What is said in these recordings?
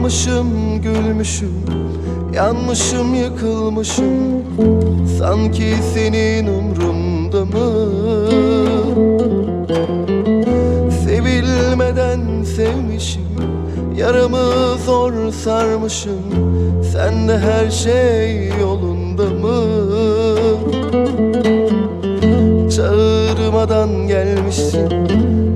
Ağlamışım, gülmüşüm Yanmışım, yıkılmışım Sanki senin umrunda mı? Sevilmeden sevmişim Yaramı zor sarmışım Sende her şey yolunda mı? Çağırmadan gelmişsin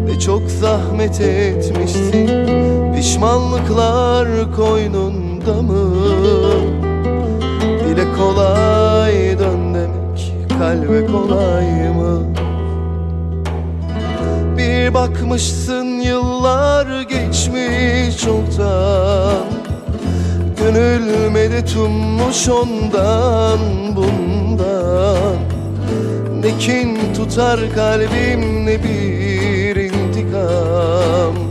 Ve çok zahmet etmişsin Pişmanlıklar koynunda mı? Dile kolay dön demek Kalbe kolay mı? Bir bakmışsın yıllar geçmiş çoktan Gönül medet ummuş ondan bundan Ne kin tutar kalbim ne bir intikam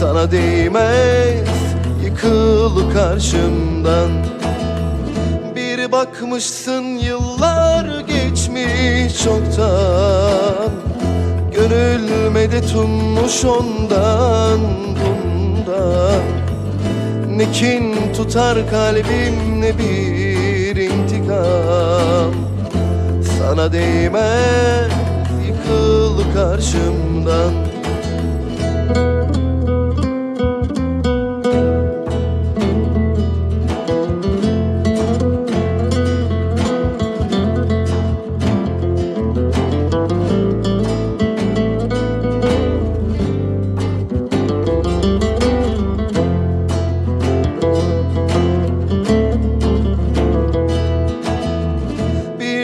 Sana değmez. Yıkıl karşımdan. Bir bakmışsın yıllar geçmiş çoktan. Gönül medet ummuş ondan bundan. Ne kin tutar kalbim ne bir intikam. Sana değmez yıkıl karşımdan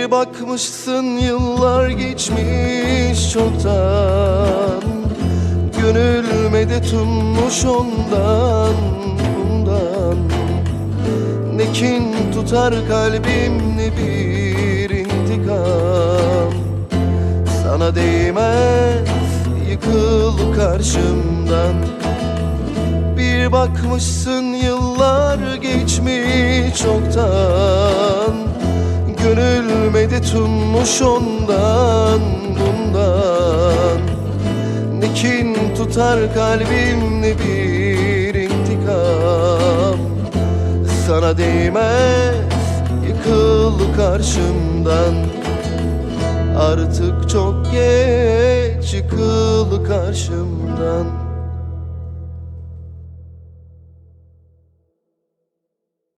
Bir bakmışsın yıllar geçmiş çoktan. Gönül medet ummuş ondan bundan. Ne kin tutar kalbim ne bir intikam. Sana değmez yıkıl karşımdan. Bir bakmışsın yıllar geçmiş çoktan Medet ummuş ondan bundan. Ne kin tutar kalbim ne bir intikam. Sana değmez yıkıl karşımdan. Artık çok geç yıkıl karşımdan